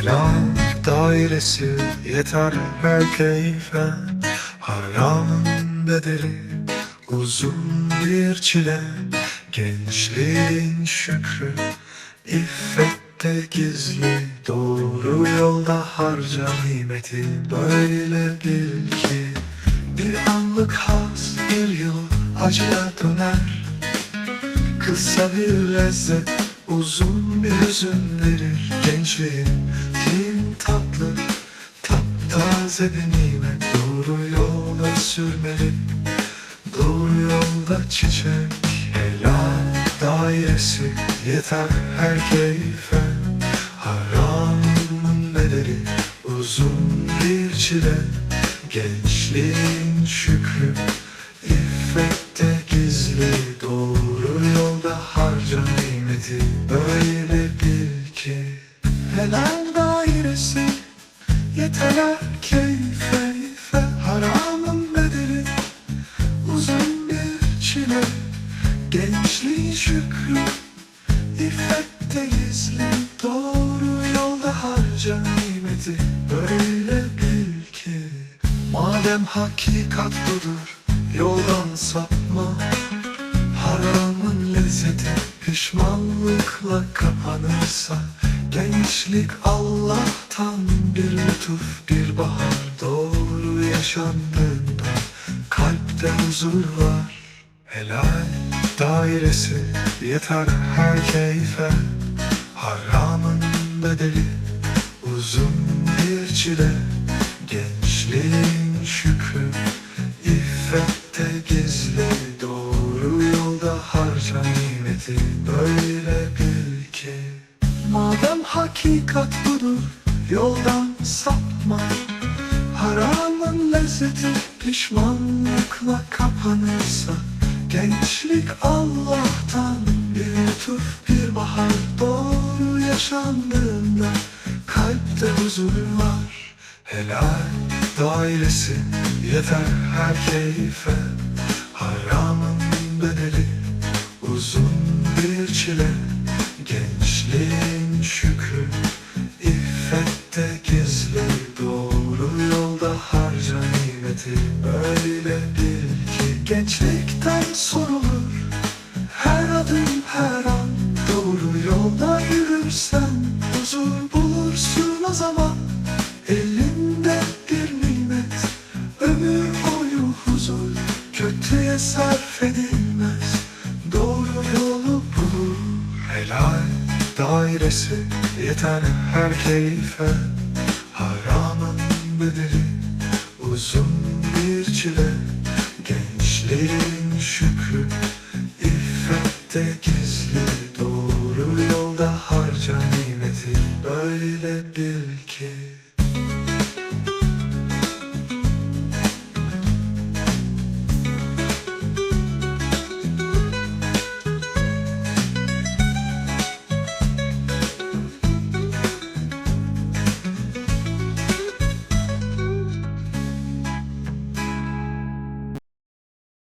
Helal dairesi yeter her keyfe Haramın bedeli uzun bir çile. Gençliğin şükrü iffette gizli. Doğru yolda harca nimeti Böyle bil ki. Bir anlık haz bir yıl acıya döner. Kısa bir lezzet uzun bir hüzün verir Gençliğin din tatlı taptaze bir nimet. Doğru yola sürmeli Doğru yolda çiçek. Helal dairesi yeter her keyfe. Haramın bedeli uzun bir çile. Gençliğin şükrü iffette gizli nimeti Böyle bil ki. Helal dairesi yeter keyfe ife Haramın bedeli uzun bir çile. Gençliğin şükrü iffette gizli. Doğru yolda harca nimeti Böyle bil ki. Madem hakikat budur Yoldan sapma Haramın lezzeti Pişmanlıkla kapanırsa Gençlik Allah'tan bir lütuf Bir bahar doğru yaşandığında Kalpte huzur var. Helal dairesi yeter her keyfe Haramın bedeli uzun bir çile Gençliğin şükrü nimeti Böyle bil ki Madem hakikat budur yoldan sapma. Haramın lezzeti pişmanlıkla kapanırsa Gençlik Allah'tan bir lütuf bir bahar Doğru yaşandığında kalpte huzur var. Helal dairesi yeter her keyfe. Haramın bedeli uzun bir çile. Gençliğin şükrü iffette gizli. Doğru yolda harca nimeti Böyle bil ki gençlikten sorulur. Her adım her an doğru yolda yürürsen dairesi yeter her keyfe. Haramın bedeli uzun bir çile. Gençliğin şükrü iffette gizli. Doğru yolda harca nimeti Böyle